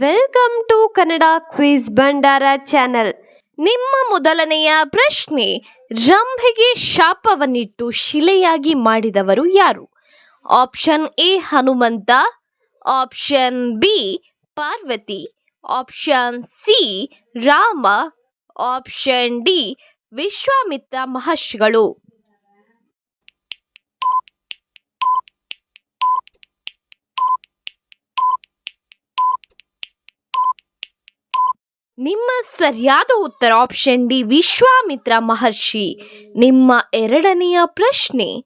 Welcome to Kannada quiz Bhandara channel ನಿಮ್ಮ ಮೊದಲನೆಯ ಪ್ರಶ್ನೆ, ರಂಭೆಗೆ ಶಾಪವನ್ನಿಟ್ಟು ಶಿಲೆಯಾಗಿ ಮಾಡಿದವರು ಯಾರು? Option A Hanumanta. Option B Parvati. Option C Rama. Option D Vishwamitra ಮಹರ್ಷಿಗಳು. ನಿಮ್ಮ ಸರಿಯಾದ ಉತ್ತರ ಆಪ್ಷನ್ ಡಿ ವಿಶ್ವಾಮಿತ್ರ ಮಹರ್ಷಿ. ನಿಮ್ಮ ಎರಡನೆಯ ಪ್ರಶ್ನೆ,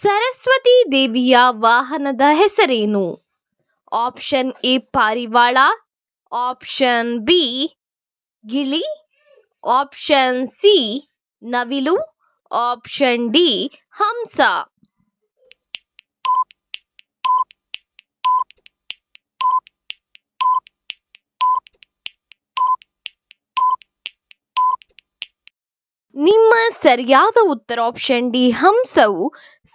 ಸರಸ್ವತಿ ದೇವಿಯ ವಾಹನದ ಹೆಸರೇನು? ಆಪ್ಷನ್ ಎ ಪಾರಿವಾಳ ಆಪ್ಷನ್ ಬಿ ಗಿಳಿ ಆಪ್ಷನ್ ಸಿ ನವಿಲು ಆಪ್ಷನ್ ಡಿ ಹಂಸ. ನಿಮ್ಮ ಸರಿಯಾದ ಉತ್ತರ ಆಪ್ಷನ್ ಡಿ ಹಂಸವು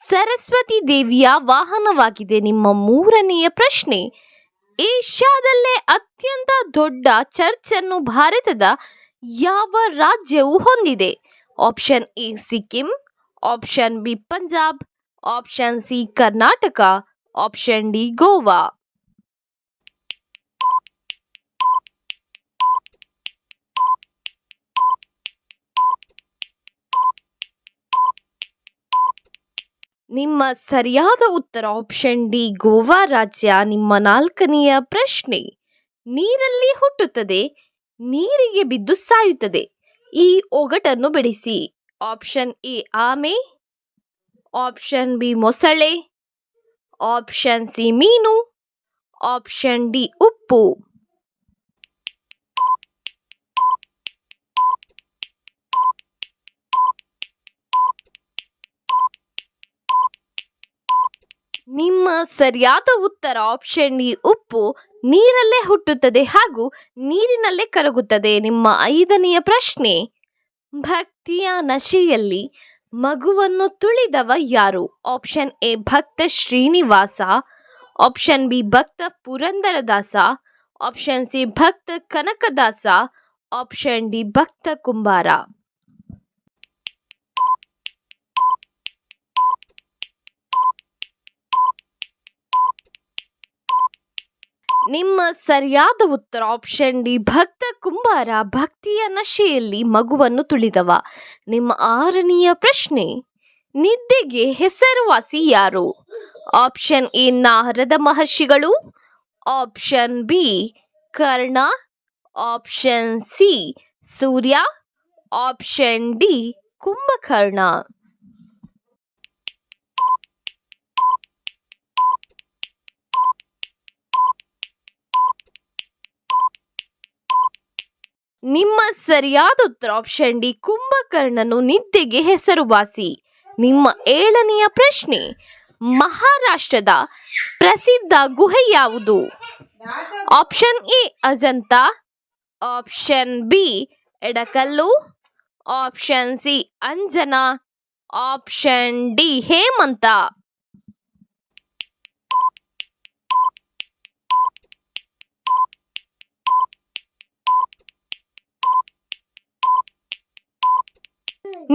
ಸರಸ್ವತಿ ದೇವಿಯ ವಾಹನವಾಗಿದೆ. ನಿಮ್ಮ ಮೂರನೆಯ ಪ್ರಶ್ನೆ, ಏಷ್ಯಾದಲ್ಲೇ ಅತ್ಯಂತ ದೊಡ್ಡ ಚರ್ಚ್ ಅನ್ನು ಭಾರತದ ಯಾವ ರಾಜ್ಯವು ಹೊಂದಿದೆ? Option A Sikkim option B Punjab option C Karnataka option D Goa. ನಿಮ್ಮ ಸರಿಯಾದ ಉತ್ತರ ಆಪ್ಷನ್ ಡಿ, ಗೋವಾ ರಾಜ್ಯ, ನಿಮ್ಮ ನಾಲ್ಕನೆಯ ಪ್ರಶ್ನೆ, ನೀರಲ್ಲಿ ಹುಟ್ಟುತ್ತದೆ, ನೀರಿಗೆ ಬಿದ್ದು ಸಾಯುತ್ತದೆ. ಈ ಒಗಟನ್ನು ಬಿಡಿಸಿ. ಆಪ್ಷನ್ ಎ, ಆಮೆ. ಆಪ್ಷನ್ ಬಿ, ಮೊಸಳೆ. ಆಪ್ಷನ್ ಸಿ, ಮೀನು. ಆಪ್ಷನ್ ಡಿ, ಉಪ್ಪು. ನಿಮ್ಮ ಸರಿಯಾದ ಉತ್ತರ ಆಪ್ಷನ್ ಡಿ ಉಪ್ಪು ನೀರಲ್ಲೇ ಹುಟ್ಟುತ್ತದೆ ಹಾಗೂ ನೀರಿನಲ್ಲೇ ಕರಗುತ್ತದೆ. ನಿಮ್ಮ ಐದನೆಯ ಪ್ರಶ್ನೆ, ಭಕ್ತಿಯ ನಶೆಯಲ್ಲಿ ಮಗುವನ್ನು ತುಳಿದವ ಯಾರು? ಆಪ್ಷನ್ ಎ, ಭಕ್ತ ಶ್ರೀನಿವಾಸ. ಆಪ್ಷನ್ ಬಿ, ಭಕ್ತ ಪುರಂದರದಾಸ. ಆಪ್ಷನ್ ಸಿ, ಭಕ್ತ ಕನಕದಾಸ. ಆಪ್ಷನ್ ಡಿ, ಭಕ್ತ ಕುಂಬಾರ. ನಿಮ್ಮ ಸರಿಯಾದ ಉತ್ತರ ಆಪ್ಷನ್ ಡಿ, ಭಕ್ತ ಕುಂಬಾರ ಭಕ್ತಿಯ ನಶೆಯಲ್ಲಿ ಮಗುವನ್ನು ತುಳಿದವ. ನಿಮ್ಮ ಆರನೆಯ ಪ್ರಶ್ನೆ, ನಿದ್ದೆಗೆ ಹೆಸರುವಾಸಿ ಯಾರು? ಆಪ್ಷನ್ ಎ, ನಾರದ ಮಹರ್ಷಿಗಳು. Option B, Karna. Option C, Surya. Option D, Kumbhakarna. ನಿಮ್ಮ ಸರಿಯಾದ ಉತ್ತರ ಆಪ್ಷನ್ ಡಿ ಕುಂಭಕರ್ಣನು ನಿದ್ದೆಗೆ ಹೆಸರುವಾಸಿ ನಿಮ್ಮ ಏಳನೆಯ ಪ್ರಶ್ನೆ, ಮಹಾರಾಷ್ಟ್ರದ ಪ್ರಸಿದ್ಧ ಗುಹೆ ಯಾವುದು? Option A, Ajanta option B, Edakkal option C, Anjana option D, Hemanta.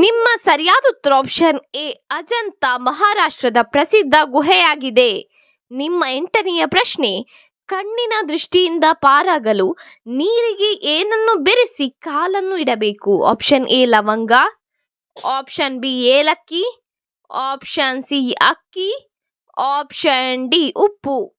ನಿಮ್ಮ ಸರಿಯಾದ ಉತ್ತರ ಆಪ್ಷನ್ ಎ ಅಜಂತ ಮಹಾರಾಷ್ಟ್ರದ ಪ್ರಸಿದ್ಧ ಗುಹೆಯಾಗಿದೆ. ನಿಮ್ಮ ಎಂಟನೆಯ ಪ್ರಶ್ನೆ, ಕಣ್ಣಿನ ದೃಷ್ಟಿಯಿಂದ ಪಾರಾಗಲು ನೀರಿಗೆ ಏನನ್ನು ಬೆರೆಸಿ ಕಾಲನ್ನು ಇಡಬೇಕು? ಆಪ್ಷನ್ ಎ ಲವಂಗ. ಆಪ್ಷನ್ ಬಿ ಏಲಕ್ಕಿ. ಆಪ್ಷನ್ ಸಿ ಅಕ್ಕಿ. ಆಪ್ಷನ್ ಡಿ ಉಪ್ಪು.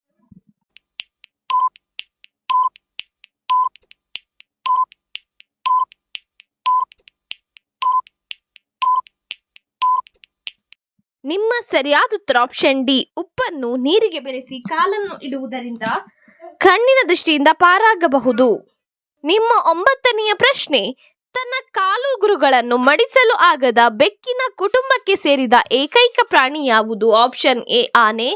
ನಿಮ್ಮ ಸರಿಯಾದ ಉತ್ತರ ಆಪ್ಷನ್ ಡಿ ಉಪ್ಪನ್ನು ನೀರಿಗೆ ಬೆರೆಸಿ ಕಾಲನ್ನು ಇಡುವುದರಿಂದ ಕಣ್ಣಿನ ದೃಷ್ಟಿಯಿಂದ ಪಾರಾಗಬಹುದು. ನಿಮ್ಮ ಒಂಬತ್ತನೆಯ ಪ್ರಶ್ನೆ, ತನ್ನ ಕಾಲುಗುರುಗಳನ್ನು ಮಡಿಸಲು ಆಗದ ಬೆಕ್ಕಿನ ಕುಟುಂಬಕ್ಕೆ ಸೇರಿದ ಏಕೈಕ ಪ್ರಾಣಿ ಯಾವುದು? ಆಪ್ಷನ್ ಎ ಆನೆ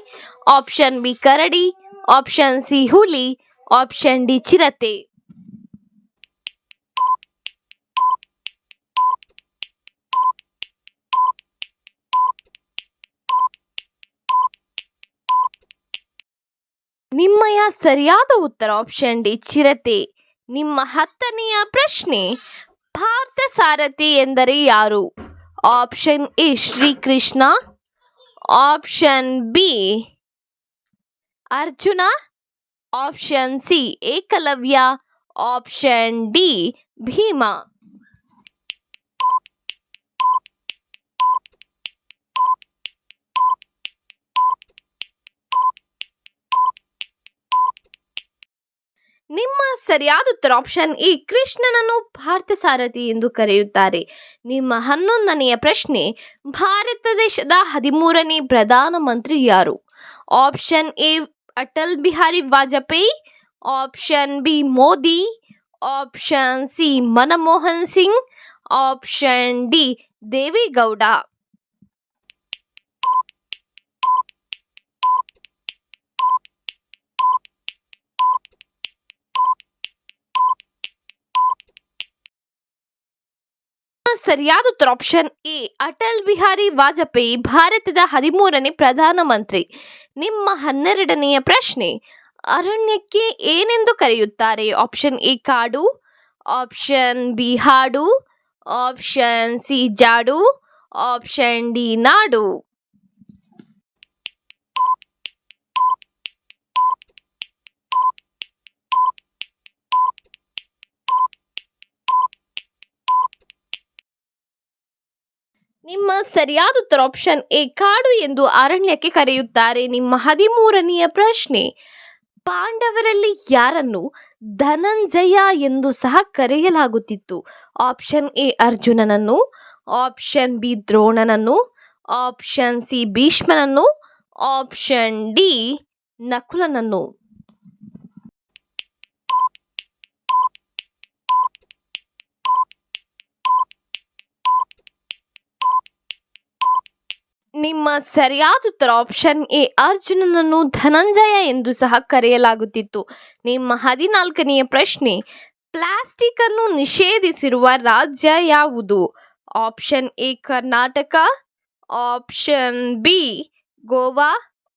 ಆಪ್ಷನ್ ಬಿ ಕರಡಿ ಆಪ್ಷನ್ ಸಿ ಹುಲಿ ಆಪ್ಷನ್ ಡಿ ಚಿರತೆ. ನಿಮ್ಮಯ ಸರಿಯಾದ ಉತ್ತರ ಆಪ್ಷನ್ ಡಿ, ಚಿರತೆ. ನಿಮ್ಮ ಹತ್ತನೆಯ ಪ್ರಶ್ನೆ ಭಾರತ ಸಾರಥಿ ಎಂದರೆ ಯಾರು? Option A, Srikrishna. Option B, Arjuna. Option C, Ekalavya. Option D, Bhima ನಿಮ್ಮ ಸರಿಯಾದ ಉತ್ತರ ಆಪ್ಷನ್ ಎ ಕೃಷ್ಣನನ್ನು ಭಾರತ ಸಾರಥಿ ಎಂದು ಕರೆಯುತ್ತಾರೆ. ನಿಮ್ಮ ಹನ್ನೊಂದನೆಯ ಪ್ರಶ್ನೆ, ಭಾರತ ದೇಶದ ಹದಿಮೂರನೇ ಪ್ರಧಾನಮಂತ್ರಿ ಯಾರು? Option A Atal Bihari Vajpayee option B Modi option C Manmohan Singh option D Devegowda. ಸರಿಯಾದ ಉತ್ತರ ಆಪ್ಷನ್ ಎ ಅಟಲ್ ಬಿಹಾರಿ ವಾಜಪೇಯಿ ಭಾರತದ ಹದಿಮೂರನೇ ಪ್ರಧಾನಮಂತ್ರಿ. ನಿಮ್ಮ ಹನ್ನೆರಡನೆಯ ಪ್ರಶ್ನೆ, ಅರಣ್ಯಕ್ಕೆ ಏನೆಂದು ಕರೆಯುತ್ತಾರೆ? ಆಪ್ಷನ್ ಎ ಕಾಡು ಆಪ್ಷನ್ ಬಿ ಹಾಡು ಆಪ್ಷನ್ ಸಿ ಜಾಡು ಆಪ್ಷನ್ ಡಿ ನಾಡು. ನಿಮ್ಮ ಸರಿಯಾದ ಉತ್ತರ ಆಪ್ಷನ್ ಎ ಕಾಡು ಎಂದು ಅರಣ್ಯಕ್ಕೆ ಕರೆಯುತ್ತಾರೆ. ನಿಮ್ಮ ಹದಿಮೂರನೆಯ ಪ್ರಶ್ನೆ, ಪಾಂಡವರಲ್ಲಿ ಯಾರನ್ನು ಧನಂಜಯ ಎಂದು ಸಹ ಕರೆಯಲಾಗುತ್ತಿತ್ತು? ಆಪ್ಷನ್ ಎ, ಅರ್ಜುನನನ್ನು ಆಪ್ಷನ್ ಬಿ, ದ್ರೋಣನನ್ನು ಆಪ್ಷನ್ ಸಿ, ಭೀಷ್ಮನನ್ನು ಆಪ್ಷನ್ ಡಿ, ನಕುಲನನ್ನು. ನಿಮ್ಮ ಸರಿಯಾದ ಉತ್ತರ ಆಪ್ಷನ್ ಎ, ಅರ್ಜುನನನ್ನು ಧನಂಜಯ ಎಂದು ಸಹ ಕರೆಯಲಾಗುತ್ತಿತ್ತು. ನಿಮ್ಮ ಹದಿನಾಲ್ಕನೆಯ ಪ್ರಶ್ನೆ, ಪ್ಲಾಸ್ಟಿಕ್ ಅನ್ನು ನಿಷೇಧಿಸಿರುವ ರಾಜ್ಯ ಯಾವುದು? Option A, Karnataka option B, Goa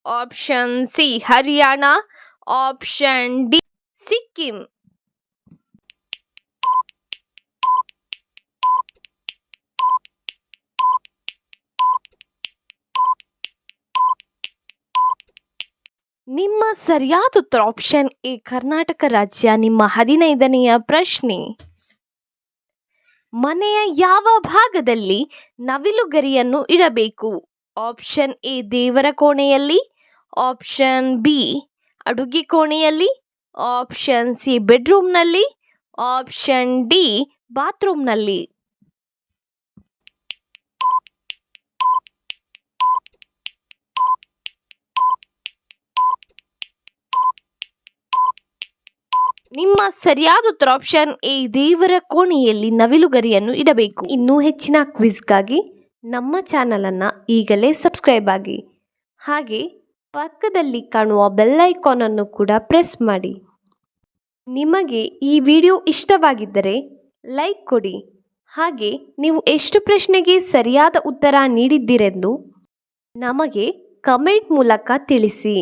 option C, Haryana option D, Sikkim. ನಿಮ್ಮ ಸರಿಯಾದ ಉತ್ತರ ಆಪ್ಷನ್ ಎ ಕರ್ನಾಟಕ ರಾಜ್ಯ, ನಿಮ್ಮ ಹದಿನೈದನೆಯ ಪ್ರಶ್ನೆ. ಮನೆಯ ಯಾವ ಭಾಗದಲ್ಲಿ ನವಿಲುಗರಿಯನ್ನು ಇಡಬೇಕು? ಆಪ್ಷನ್ ಎ ದೇವರ ಕೋಣೆಯಲ್ಲಿ ಆಪ್ಷನ್ ಬಿ ಅಡುಗೆ ಕೋಣೆಯಲ್ಲಿ ಆಪ್ಷನ್ ಸಿ ಬೆಡ್ರೂಮ್ನಲ್ಲಿ ಆಪ್ಷನ್ ಡಿ ಬಾತ್ರೂಮ್ನಲ್ಲಿ ನಿಮ್ಮ ಸರಿಯಾದ ಉತ್ತರ ಆಪ್ಷನ್ ಎ ದೇವರ ಕೋಣೆಯಲ್ಲಿ ನವಿಲುಗರಿಯನ್ನು ಇಡಬೇಕು. ಇನ್ನೂ ಹೆಚ್ಚಿನ ಕ್ವಿಜ್ಗಾಗಿ ನಮ್ಮ ಚಾನಲನ್ನು ಈಗಲೇ ಸಬ್ಸ್ಕ್ರೈಬ್ ಆಗಿ. ಹಾಗೆ ಪಕ್ಕದಲ್ಲಿ ಕಾಣುವ ಬೆಲ್ ಐಕಾನನ್ನು ಕೂಡ ಪ್ರೆಸ್ ಮಾಡಿ. ನಿಮಗೆ ಈ ವಿಡಿಯೋ ಇಷ್ಟವಾಗಿದ್ದರೆ ಲೈಕ್ ಕೊಡಿ. ಹಾಗೆ ನೀವು ಎಷ್ಟು ಪ್ರಶ್ನೆಗೆ ಸರಿಯಾದ ಉತ್ತರ ನೀಡಿದ್ದೀರೆಂದು ನಮಗೆ ಕಮೆಂಟ್ ಮೂಲಕ ತಿಳಿಸಿ.